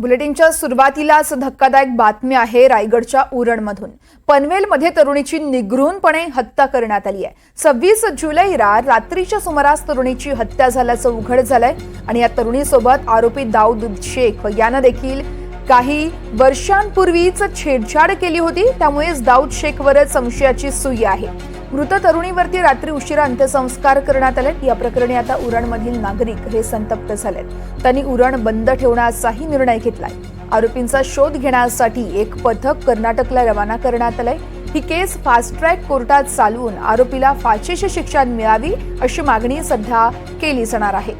बुलेटिनच्या सुरुवातीलाच धक्कादायक बातमी आहे रायगडच्या उरणमधून. पनवेलमध्ये तरुणीची निगृहणपणे हत्या करण्यात आली आहे. सव्वीस जुलैला रात्रीच्या सुमारास तरुणीची हत्या झाल्याचं उघड झालंय आणि या तरुणीसोबत आरोपी दाऊद शेख यानं देखील काही वर्षांपूर्वीच छेडछाड केली होती त्यामुळेच दाऊद शेखवरच संशयाची सुई आहे. मृत तरुणीवरती रात्री उशिरा अंत्यसंस्कार करण्यात आले. या प्रकरणी आता उरणमधील नागरिक हे संतप्त झालेत. त्यांनी उरण बंद ठेवण्याचाही निर्णय घेतलाय. आरोपींचा शोध घेण्यासाठी एक पथक कर्नाटकला रवाना करण्यात आलंय. ही केस फास्ट ट्रॅक कोर्टात चालवून आरोपीला फाशीची शिक्षा मिळावी अशी मागणी सध्या केली जाणार आहे.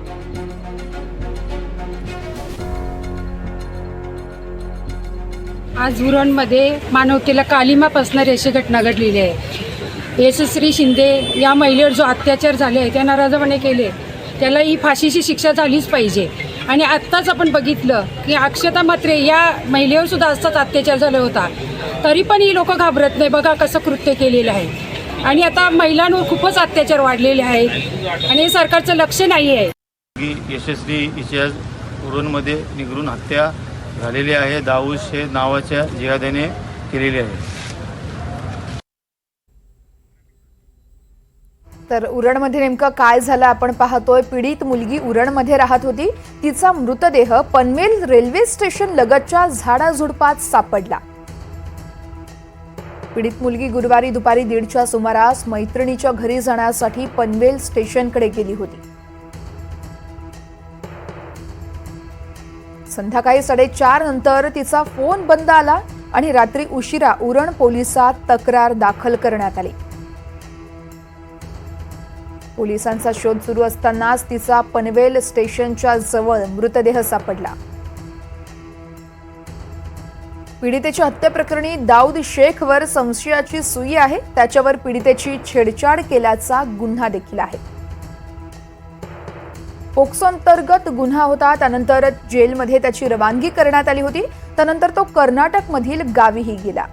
आज उरणमध्ये मानवतेला कालिमापासणारी अशी घटना घडलेली आहे. यशस्वी शिंदे या महिलेवर जो अत्याचार झाले आहे त्या नाराजपणे केले त्याला ही फाशीची शिक्षा झालीच पाहिजे. आणि आत्ताच आपण बघितलं की अक्षता मात्रे या महिलेवर सुद्धा असताच अत्याचार झाला होता. तरी पण ही लोक घाबरत नाही. बघा कसं कृत्य केलेलं आहे. आणि आता महिलांवर खूपच अत्याचार वाढलेले आहेत. आणि हे सरकारचं लक्ष नाही आहे. यशस्वी इतिहास उरणमध्ये निगरून हत्या झालेली आहे. दाऊस हे नावाच्या जिहाद्याने केलेली आहे. तर उरणमध्ये नेमकं काय झालं आपण पाहतोय. पीडित मुलगी उरणमध्ये राहत होती. तिचा मृतदेह पनवेल रेल्वे स्टेशन लगतच्या झाडाझुडपात सापडला. पीडित मुलगी गुरुवारी दुपारी दीडच्या सुमारास मैत्रिणीच्या घरी जाण्यासाठी पनवेल स्टेशनकडे गेली होती. संध्याकाळी साडेचार नंतर तिचा फोन बंद आला आणि रात्री उशिरा उरण पोलिसात तक्रार दाखल करण्यात आली. पोलिसांचा शोध सुरू असतानाच तिचा पनवेल स्टेशनच्या जवळ मृतदेह सापडला. पीडितेच्या हत्येप्रकरणी दाऊद शेखवर संशयाची सुई आहे. त्याच्यावर पीडितेची छेडछाड केल्याचा गुन्हा देखील आहे. पोक्सो अंतर्गत गुन्हा होता. त्यानंतर जेलमध्ये त्याची रवानगी करण्यात आली होती. त्यानंतर तो कर्नाटकमधील गावीही गेला.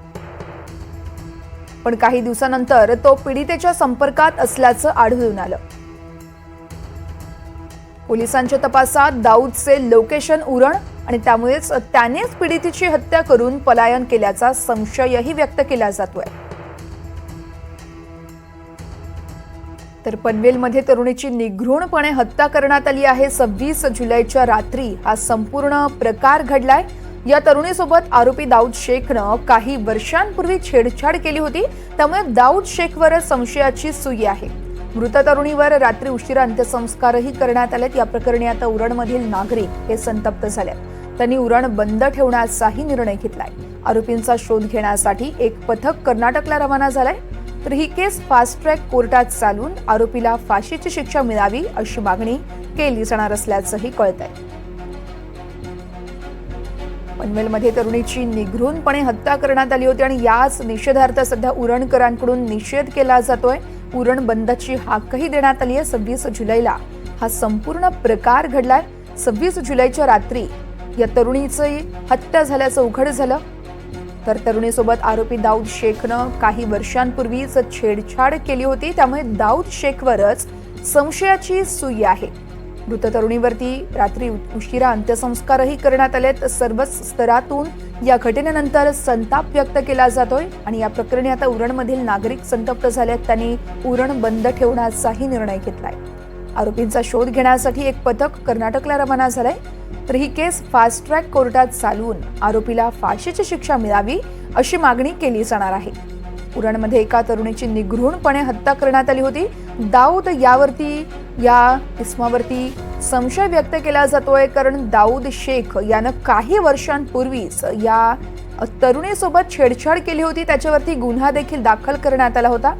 पण काही दिवसानंतर तो पीडितेच्या संपर्कात असल्याचं आढळून आलं. पोलिसांच्या तपासात दाऊदचे लोकेशन उरण आणि त्यामुळेच त्यानेच पीडितेची हत्या करून पलायन केल्याचा संशयही व्यक्त केला जातोय. तर पनवेलमध्ये तरुणीची निघृणपणे हत्या करण्यात आली आहे. सव्वीस जुलैच्या रात्री हा संपूर्ण प्रकार घडलाय. या तरुणीसोबत आरोपी दाऊद शेखनं काही वर्षांपूर्वी छेडछाड केली होती त्यामुळे दाऊद शेखवर संशयाची सुई आहे. मृत तरुणीवर रात्री उशिरा अंत्यसंस्कारही करण्यात आलेत. या प्रकरणी आता उरणमधील नागरिक हे संतप्त झाले त्यांनी उरण बंद ठेवण्याचाही निर्णय घेतलाय. आरोपींचा शोध घेण्यासाठी एक पथक कर्नाटकला रवाना झालंय. तर ही केस फास्ट ट्रॅक कोर्टात चालून आरोपीला फाशीची शिक्षा मिळावी अशी मागणी केली जाणार असल्याचंही कळत आहे पनवेलमध्ये तरुणीची निघृणपणे हत्या करण्यात आली होती आणि याच निषेधार्थ सध्या उरणकरांकडून निषेध केला जातोय. उरण बंदची हाकही देण्यात आली आहे. सव्वीस जुलैला हा संपूर्ण प्रकार घडलाय. सव्वीस जुलैच्या रात्री या तरुणीची हत्या झाल्याचं उघड झालं. तर तरुणीसोबत आरोपी दाऊद शेखनं काही वर्षांपूर्वीच छेडछाड केली होती. त्यामुळे दाऊद शेखवरच संशयाची सुई आहे. मृत तरुणीवरती रात्री उशिरा अंत्यसंस्कारही करण्यात आलेत सर्वच स्तरातून या घटनेनंतर संताप व्यक्त केला जातोय आणि या प्रकरणी आता उरणमधील नागरिक संतप्त झालेत त्यांनी उरण बंद ठेवण्याचाही निर्णय घेतलाय. आरोपींचा शोध घेण्यासाठी एक पथक कर्नाटकला रवाना झालंय. तर ही केस फास्ट ट्रॅक कोर्टात चालवून आरोपीला फाशीची शिक्षा मिळावी अशी मागणी केली जाणार आहे. उरणमध्ये एका तरुणीची निघृणपणे हत्या करण्यात आली होती. दाऊद यावरती या इस्मावरती संशय व्यक्त केला जातोय कारण दाऊद शेख यानं काही वर्षांपूर्वीच या तरुणीसोबत छेडछाड केली होती. त्याच्यावरती गुन्हा देखील दाखल करण्यात आला होता.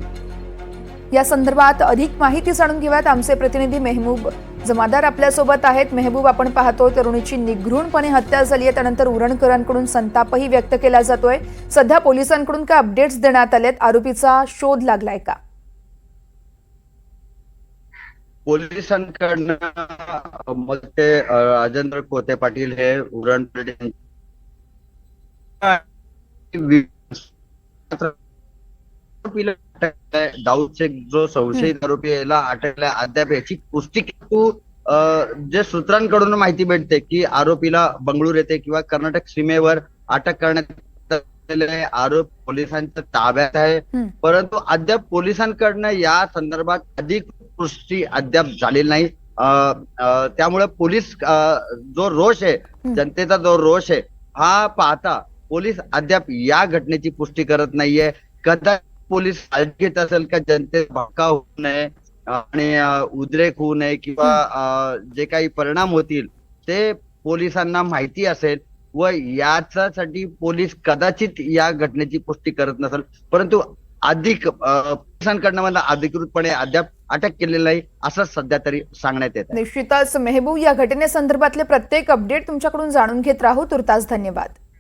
या संदर्भात अधिक माहिती जाणून घेऊयात. आमचे प्रतिनिधी मेहबूब जमादार आपल्यासोबत आहेत. मेहबूब आपण पाहतो तरुणीची निघृणपणे हत्या झाली आहे. त्यानंतर उरणकरांकडून संतापही व्यक्त केला जातोय. सध्या पोलिसांकडून काय अपडेट्स देण्यात आलेत? आरोपीचा शोध लागलाय का? पोलिसांकडनं मग ते राजेंद्र कोते पाटील हे उरण बिल्डिंग आरोपीला अटक आहे. दाऊद शेख जो संशयित आरोपी याला अटकला अद्याप याची पुष्टी तू जे सूत्रांकडून माहिती भेटते की आरोपीला बंगळूर येथे किंवा कर्नाटक सीमेवर अटक करण्यात आलेले. आरोप पोलिसांच्या ताब्यात आहे. परंतु अद्याप पोलिसांकडनं या संदर्भात अधिक पुष्टी अद्याप झालेली नाही. त्यामुळे पोलीस जो रोष आहे. जनतेचा जो रोष आहे हा पाहता पोलीस अद्याप या घटनेची पुष्टी करत नाहीये. कदाचित पोलीस काळजी घेत असेल का जनतेचा भडका होऊ नये आणि उद्रेक होऊ नये किंवा जे काही परिणाम होतील ते पोलिसांना माहिती असेल व याच्यासाठी पोलीस कदाचित या घटनेची पुष्टी करत नसेल. परंतु अधिक पोलिसांकडनं मला अधिकृतपणे अद्याप अटक केलेली नाही असं सध्या तरी सांगण्यात येत निश्चितच मेहबूब या घटनेसंदर्भातले प्रत्येक अपडेट तुमच्याकडून जाणून घेत राहू. तुर्तास धन्यवाद.